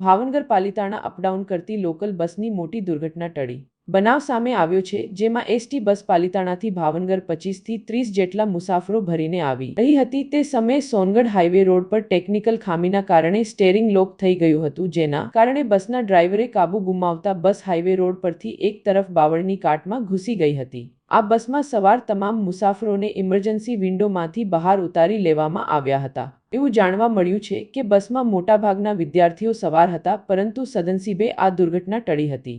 Bhavnagar Palitana up down કરતી local બસની મોટી દુર્ઘટના ટળી. બનાવ સામે આવ્યો છે, જેમાં એસટી બસ પાલિતાણાથી ભાવનગર પચીસથી ત્રીસ જેટલા મુસાફરો ભરીને આવી. રહી હતી તે સમયે સોનગઢ હાઈવે રોડ પર ટેકનિકલ ખામીના કારણે સ્ટેરિંગ લોક થઈ ગયું હતું, જેના કારણે બસના ડ્રાઈવરે કાબુ ગુમાવતા બસ હાઈવે રોડ પરથી એક તરફ બાવળની કાટમાં ઘૂસી ગઈ હતી. આ બસમાં સવાર તમામ મુસાફરોને ઇમરજન્સી વિન્ડોમાંથી બહાર ઉતારી લેવામાં આવ્યા હતા. એવું જાણવા મળ્યું છે કે બસમાં મોટાભાગના વિદ્યાર્થીઓ સવાર હતા, પરંતુ સદનસીબે આ દુર્ઘટના ટળી હતી.